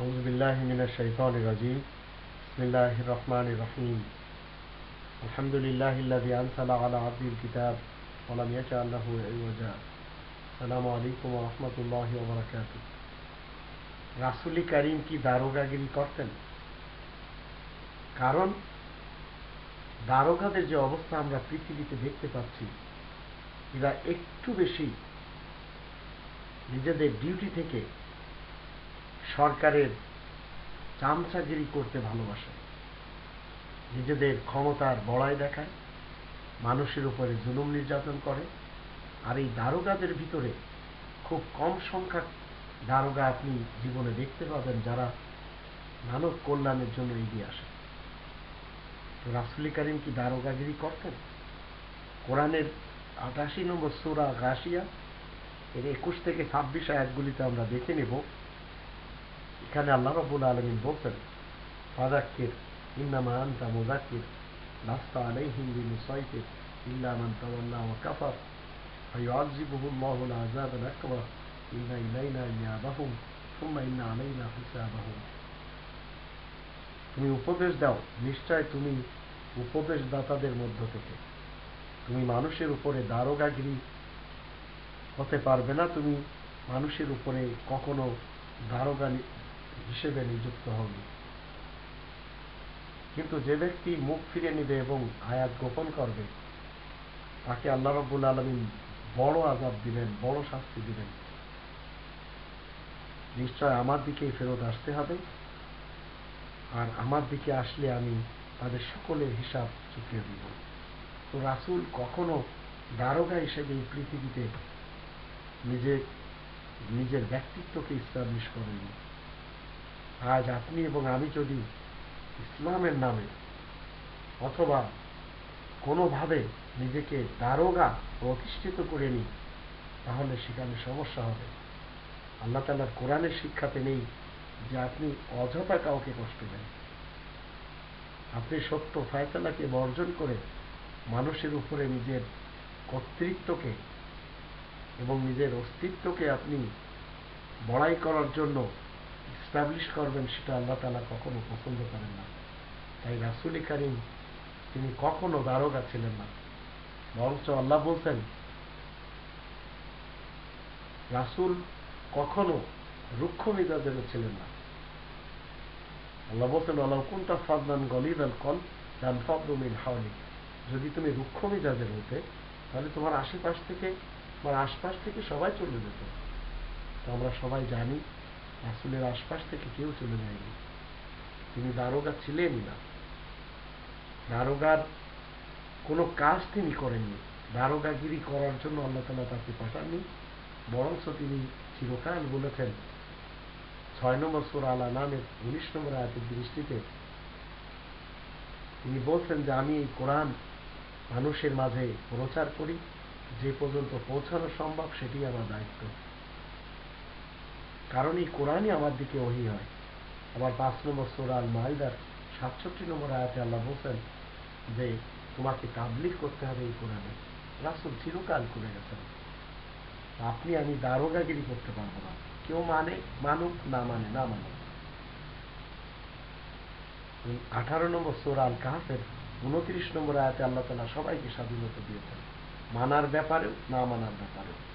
আউজবিল্লাহমিনশাইফানজিম বিসমিল্লাহ রহমান রহিম আলহামদুলিল্লাহ আনসালা আলা আব্দুল কিতাব ওলাম ইয়াশা আল্লাহ ওজা সালামু আলাইকুম রহমতুল্লাহ ওবরাকাত রাসুলি করিম কি দারোগাগিরি করতেন? কারণ দারোগাদের যে অবস্থা আমরা পৃথিবীতে দেখতে পাচ্ছি, এরা একটু বেশি নিজেদের ডিউটি থেকে সরকারের চামচাগিরি করতে ভালোবাসে। নিজেদের ক্ষমতার বড়াই দেখায়, মানুষের উপরে জুলুম নির্যাতন করে, আর এই দারোগাদের ভিতরে খুব কম সংখ্যক দারোগা আপনি জীবনে দেখতে পাবেন যারা মানব কল্যাণের জন্য এগিয়ে আসে। তো রাসুলি করিম কি দারোগাগিরি করতেন? কোরআনের আটাশি নম্বর সুরা গাছিয়া এর একুশ থেকে ছাব্বিশ আয়াতগুলিতে আমরা দেখে নেব। এখানে আল্লাহ রবুল আলমিন বলছেন ফাদাক্কির ইন্নামা আনতা মুদাক্কির লাস্তা আলাইহিম বিমুসাইতির ইল্লা মান তাওয়াল্লা ওয়া কাফার فيعذبه الله العذاب الأكبر إن إلينا إيابهم ثم إن علينا حسابهم তুমি উপদেশ দাও নিশ্চয় তুমি উপদেশদাতাদের মধ্য থেকে তুমি মানুষের উপরে দারোগাগিরি হতে পারবে না তুমি মানুষের উপরে কখনো দারোগা হিসেবে নিযুক্ত হবে কিন্তু যে ব্যক্তি মুখ ফিরে নিবে এবং আয়াত গোপন করবে, তাকে আল্লাহ রব্বুল আলমিন বড় আজাব দিবেন, বড় শাস্তি দিবেন। নিশ্চয় আমার দিকেই ফেরত আসতে হবে। আর আমার দিকে আসলে আমি তাদের সকলের হিসাব চুকিয়ে দিব। তো রাসুল কখনো দারোগা হিসেবে এই পৃথিবীতে নিজের নিজের ব্যক্তিত্বকে ইস্টাবলিশ করেনি আজ আপনি এবং আমি যদি ইসলামের নামে অথবা কোনোভাবে নিজেকে দারোগা প্রতিষ্ঠিত করে নিই, তাহলে সেখানে সমস্যা হবে। আল্লাহ তালার কোরআনের শিক্ষাতে নেই যে আপনি অযথা কাউকে কষ্ট দেন। আপনি সত্য ফায়সালাকে বর্জন করে মানুষের উপরে নিজের কর্তৃত্বকে এবং নিজের অস্তিত্বকে আপনি বড়াই করার জন্য স্টাবলিশ করবেন, সেটা আল্লাহ তালা কখনো পছন্দ করেন না। তাই রাসুল করিম, তিনি কখনো দারোগা ছিলেন না। বরঞ্চ আল্লাহ বলছেন, রাসুল কখনো রুক্ষ মেজাজেরও ছিলেন না। আল্লাহ বলছেন আল্লাহ কোনটা ফাদনান গলিদ আল কল দান ফদমিন হাওলি যদি তুমি রুক্ষ মেজাজের হতে, তাহলে তোমার আশেপাশ থেকে, তোমার আশপাশ থেকে সবাই চলে যেত। তো আমরা সবাই জানি রাসুলের আশপাশ থেকে কেউ চলে যায়নি। তিনি দারোগা ছিলেনই না। দারোগার কোনো কাজ তিনি করেননি। দারোগাগিরি করার জন্য আল্লাহ তালা তাকে পাঠাননি। বরঞ্চ তিনি চিরকাল বলেছেন, ছয় নম্বর সুর আলা নামের উনিশ নম্বর আয়াতের দৃষ্টিতে তিনি বলছেন যে, আমি এই কোরআন মানুষের মাঝে প্রচার করি। যে পর্যন্ত পৌঁছানো সম্ভব সেটি আমার দায়িত্ব। কারণ এই কোরআনই আমার দিকে ওহি হয়। আবার পাঁচ নম্বর সোরাল মাইদার সাতষট্টি নম্বর আয়াতে আল্লাহ বলছেন যে, তোমাকে তাবলিক করতে হবে এই কোরআনে। রাসুল চিরকাল করে গেছেন। আপনি আমি দারোগাগিরি করতে পারব না। কেউ মানে মানুক, না মানে না মানুক আঠারো নম্বর সোরাল কাহাফের উনত্রিশ নম্বর আয়াতে আল্লাহ তালা সবাইকে স্বাধীনতা দিয়েছেন। মানার ব্যাপারেও, না মানার ব্যাপারেও।